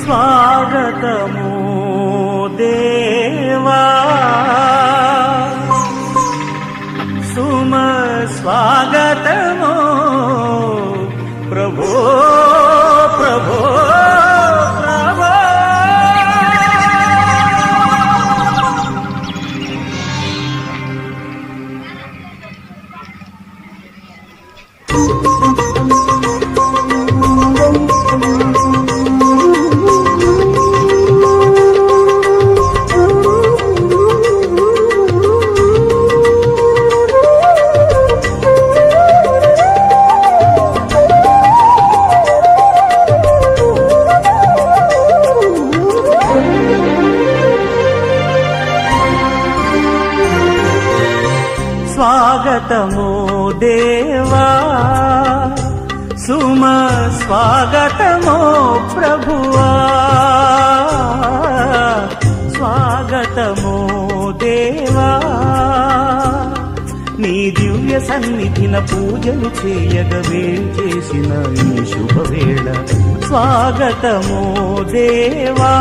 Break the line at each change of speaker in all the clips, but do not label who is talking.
స్వాగతము they స్వాగతము దేవా సుమ స్వాగతము ప్రభువా. స్వాగతము దేవా నీ దివ్య సన్నిధిన పూజలు చేయగవే చేసిన ఈ శుభవేళ. స్వాగతము దేవా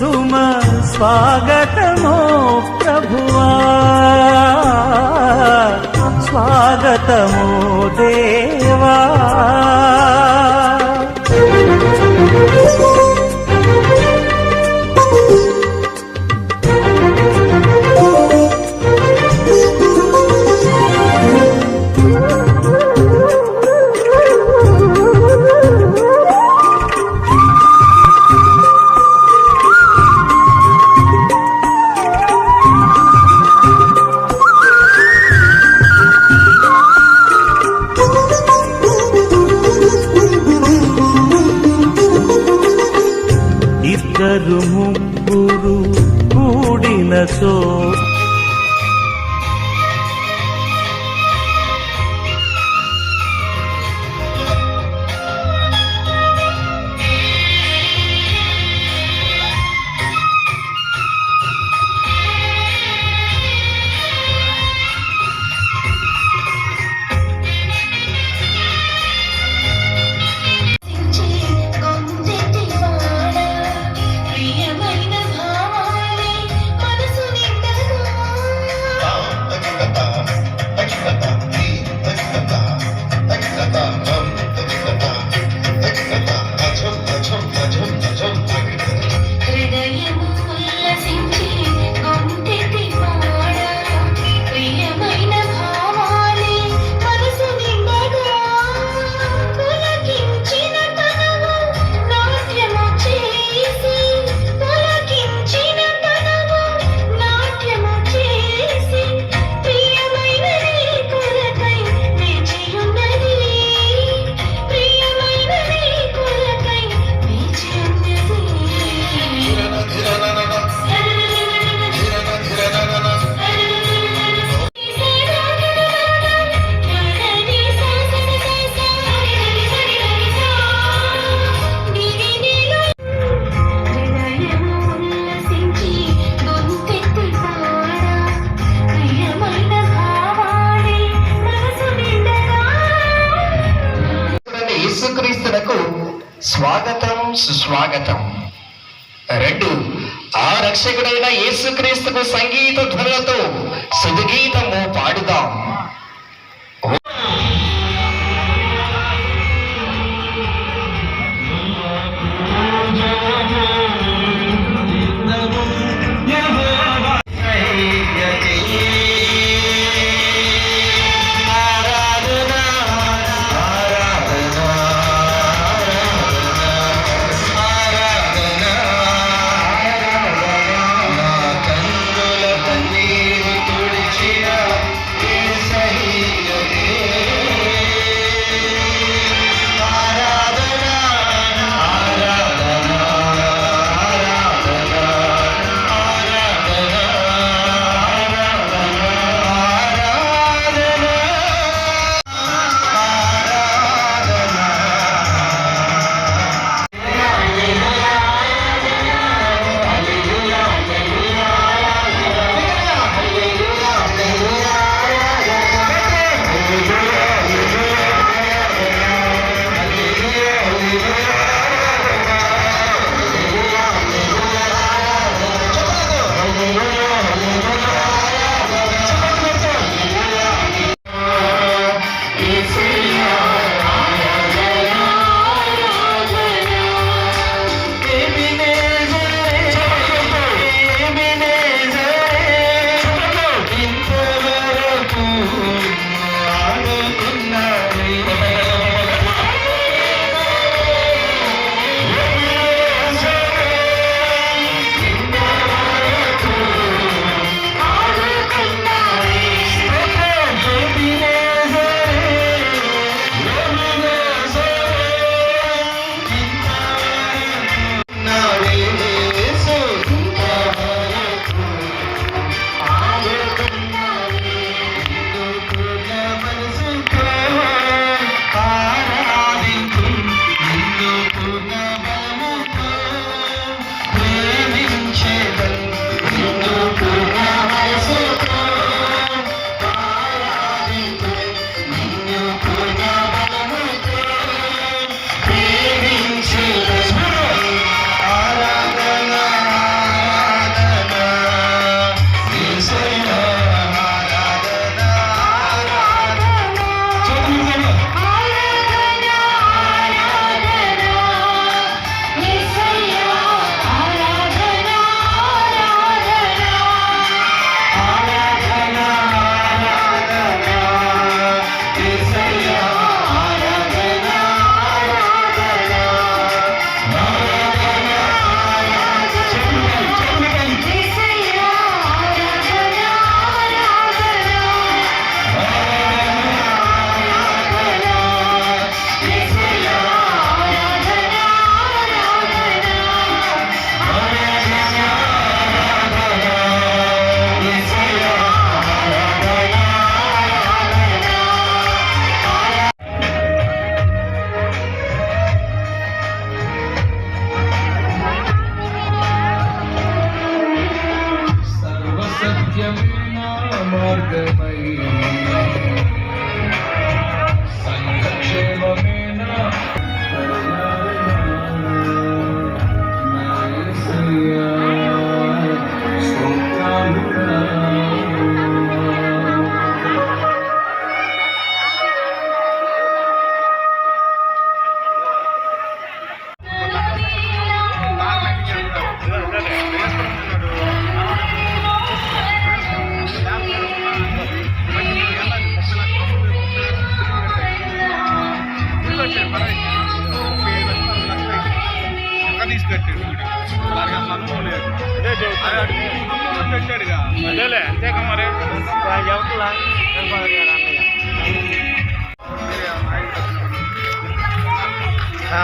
సుమ స్వాగతము ప్రభువా. స్వాగతము దేవ. ముగ్గురు కూడిన సో
స్వాగతం. రెండు ఆ రక్షకుడైన యేసుక్రీస్తుకు సంగీత ధ్వనులతో సుధగీతము
ఫీజు కట్టాడు అలాగే మనము లేదు అదే అడుగు పెట్టాడుగా అదేలే అంతేగా మరి
ఆ.